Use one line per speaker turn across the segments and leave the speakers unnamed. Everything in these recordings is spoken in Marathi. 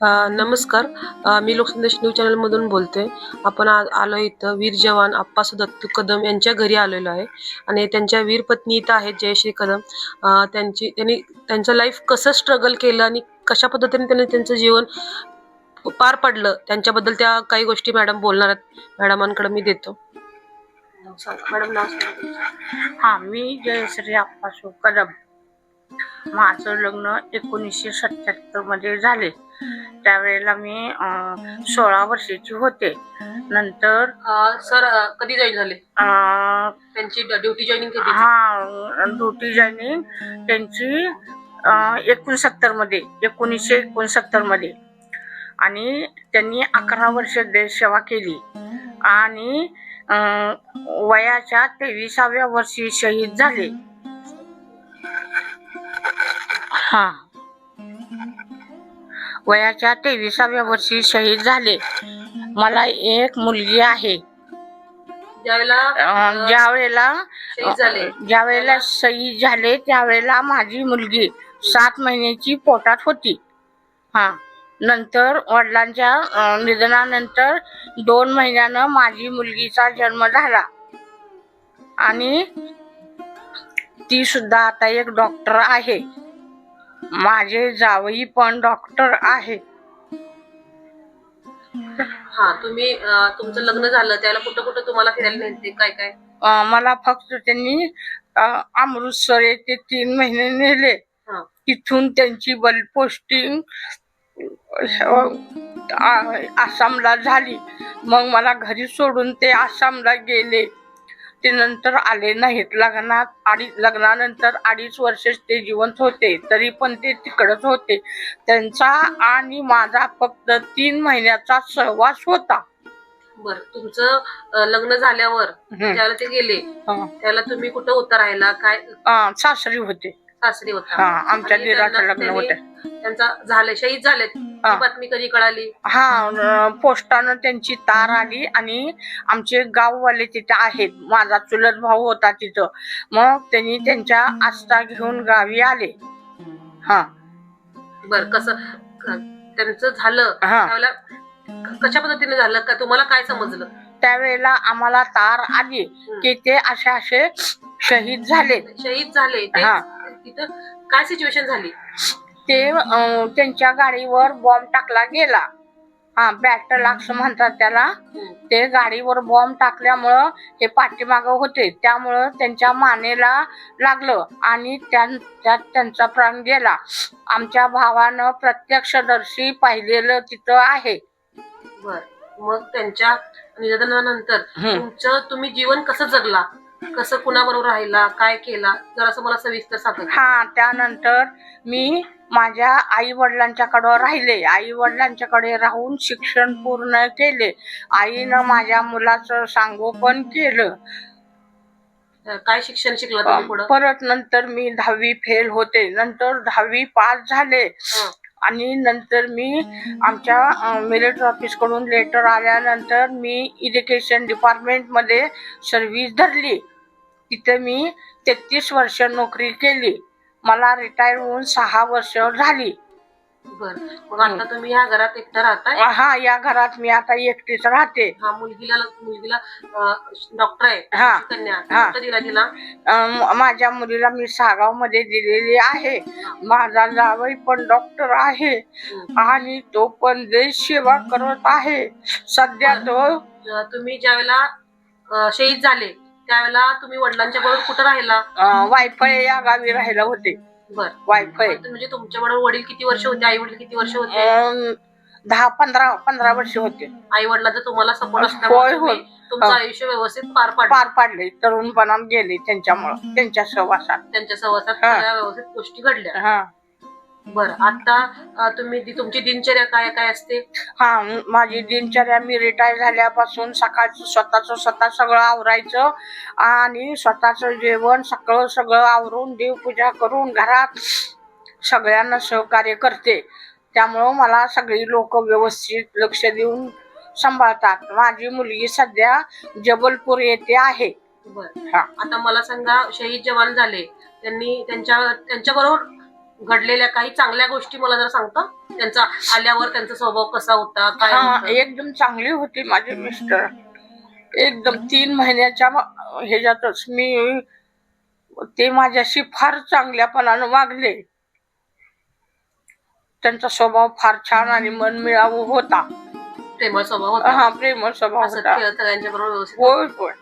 नमस्कार. मी लोकसंदेश न्यूज चॅनलमधून बोलते. आपण आज आलो इथं वीर जवान आप्पासाहेब दत्तू कदम यांच्या घरी आलेलो आहे. आणि त्यांच्या वीर पत्नी इथं आहेत जयश्री कदम. त्यांची त्यांनी त्यांचं लाईफ कसं स्ट्रगल केलं आणि कशा पद्धतीने त्यांनी त्यांचं जीवन पार पडलं त्यांच्याबद्दल त्या काही गोष्टी मॅडम बोलणार आहेत. मॅडमांकडे मी देतो. मॅडम हां
हा मी जयश्री आप्पासू कदम. माझं लग्न एकोणीसशे सत्याहत्तरमध्ये झाले. त्यावेळेला मी सोळा वर्षाची होते. नंतर
सर कधी जॉईन झाले? त्यांची ड्युटी जॉईनिंग
हा ड्युटी जॉईनिंग त्यांची एकोणसत्तरमध्ये एकोणीसशे एकोणसत्तरमध्ये. आणि त्यांनी अकरा वर्ष देशसेवा केली. आणि वयाच्या तेविसाव्या वर्षी शहीद झाले. हा. वयाच्या तेविसाव्या वर्षी शहीद झाले. मला एक मुलगी आहे.
ज्यावेळेला
ज्या वेळेला
शहीद झाले.
ज्या वेळेला शहीद झाले त्यावेळेला माझी मुलगी सात महिन्याची पोटात होती. हा. नंतर वडिलांच्या अं, निधनानंतर दोन महिन्यानं माझी मुलगीचा जन्म झाला. आणि ती सुद्धा आता एक डॉक्टर आहे. माझे जावई पण डॉक्टर आहे.
हा तुम्ही अ, तुमचं लग्न झालं त्याला कुठं कुठं तुम्हाला फिरायला नेलते काय काय?
अं, मला फक्त त्यांनी अं, अमृतसर येथे तीन महिने नेले.
हा.
तिथून त्यांची बल पोस्टिंग आसामला झाली. मग मला घरी सोडून ते आसामला गेले. ते नंतर आले नाहीत. लग्नात अडी लग्नानंतर अडीच वर्ष ते जिवंत होते तरी पण ते तिकडच होते. त्यांचा आणि माझा फक्त तीन महिन्याचा सहवास होता.
बर तुमचं अ, लग्न झाल्यावर
हम्म.
त्याला ते गेले
हं.
त्याला तुम्ही कुठं होता राहिला काय?
अं, सासरी होते.
सासरी
हा
होता
आमच्या
आणि
दिराचं
त्यांना-
लग्न
त्यांनी- त्यांचा झाले शहीद झालेत.
हा.
ही बातमी कधी कळाली?
हा अं, पोस्टानं त्यांची तार आली आणि आमचे गाववाले तिथे आहेत. माझा चुलत भाऊ होता तिथं. मग त्यांनी त्यांच्या आस्था घेऊन गावी आले. हा.
बर कसं क- त्यांचं झालं.
हा.
त्यावेळेला क- कशा पद्धतीने झालं? का तुम्हाला काय समजलं?
त्यावेळेला आम्हाला तार आली की ते असे असे शहीद झाले
शहीद झाले ते
हा.
तिथं काय सिच्युएशन झाली?
ते अं, त्यांच्या गाडीवर बॉम्ब टाकला गेला. हा बॅटल असं म्हणतात त्याला. ते गाडीवर बॉम्ब टाकल्यामुळं हे पाठीमागं होते. त्यामुळं त्यांच्या मानेला लागलं आणि त्यां- त्यात त्यांचा प्राण गेला. आमच्या भावानं प्रत्यक्षदर्शी पाहिलेलं तिथं आहे.
बर. मग त्यांच्या निधनानंतर
हम्म.
तुमचं तुम्ही जीवन कसं जगला? कसं कुणाबरोबर राहिला काय केला जर असं मला सविस्तर सांगा
हा त्यानंतर मी माझ्या आई वडिलांच्याकडं राहिले. आई वडिलांच्याकडे राहून शिक्षण पूर्ण केले. आईनं माझ्या मुलाचं सांगोपन केलं.
काय शिक्षण शिकला तुम्ही पुढं?
परत नंतर मी दहावी फेल होते. नंतर दहावी पास झाले.
हं.
आणि नंतर मी आमच्या मिलिटरी ऑफिसकडून लेटर आल्यानंतर मी इरिगेशन डिपार्टमेंटमध्ये सर्व्हिस धरली. तिथे मी तेहतीस वर्ष नोकरी केली. मला रिटायर होऊन सहा वर्ष झाली.
बर. मग आता तुम्ही ह्या घरात एकटा राहताय?
हा या घरात मी आता एकटीच राहते.
हा मुलगीला मुलगीला डॉक्टर आहे.
हा.
कन्या.
हा.
कुठं दिला तिला?
अं, माझ्या मुलीला मी सागावमध्ये दिलेली आहे. माझा जावई पण डॉक्टर आहे.
हम्म.
आणि तो पण देश सेवा करत आहे. सध्या तो
अं, तुम्ही ज्यावेळेला अं, शहीद झाले त्यावेळेला तुम्ही वडिलांच्या बरोबर कुठं राहिला?
अं, वायफळ या गावी राहिला होते.
बर.
वायफळ.
म्हणजे तुमच्या बरोबर वडील किती वर्ष होते? आई वडील किती वर्ष होते?
अं, दहा पंधरा पंधरा वर्ष होते.
आई वडिलांचा तुम्हाला सपोर्ट
होय,
असल्यामुळे
होय.
तुम्ही तुमचं
हा.
आयुष्य व्यवस्थित पार पाडलं.
पार पाडले. तरुणपणात गेले त्यांच्यामुळं त्यांच्या सहवासात.
त्यांच्या सहवासात
हा.
सगळ्या व्यवस्थित गोष्टी घडल्या.
हा.
बरं आता तुम्ही तुमची दिनचर्या काय काय असते?
हा माझी दिनचर्या मी रिटायर झाल्यापासून सकाळचं स्वतःच स्वतः सगळं आवरायचं आणि स्वतःचं जेवण सगळं सगळं आवरून देवपूजा करून घरात सगळ्यांना सहकार्य करते. त्यामुळं मला सगळी लोक व्यवस्थित लक्ष देऊन सांभाळतात. माझी मुलगी सध्या जबलपूर येथे आहे.
बरं.
हा.
आता मला सांगा शहीद जवान झाले. त्यांनी त्यांच्या त्यांच्या बरोबर घडलेल्या काही चांगल्या गोष्टी मला जरा सांगता. त्यांचा आल्यावर त्यांचा स्वभाव कसा होता काय
हा
होतं?
एकदम चांगली होती माझे मिस्टर. एकदम तीन महिन्याच्या म- ह्याच्यातच मी ते माझ्याशी फार चांगल्यापणानं वागले. त्यांचा स्वभाव फार छान आणि मनमिळावू होता.
प्रेमळ स्वभाव होता.
हा प्रेमळ स्वभाव
असं
होता.
खेळत सगळ्यांच्या बरोबर व्यवस्थित
होय होय.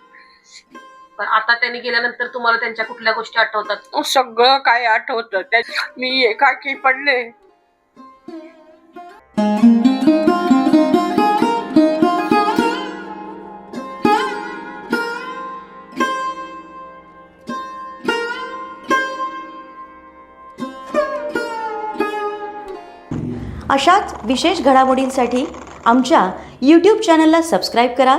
पण आता त्यांनी गेल्यानंतर तुम्हाला त्यांच्या कुठल्या गोष्टी आठवतात?
सगळं काय आठवत? मी एकाकी पडले.
अशाच विशेष घडामोडींसाठी आमच्या यूट्यूब चॅनलला सबस्क्राईब करा.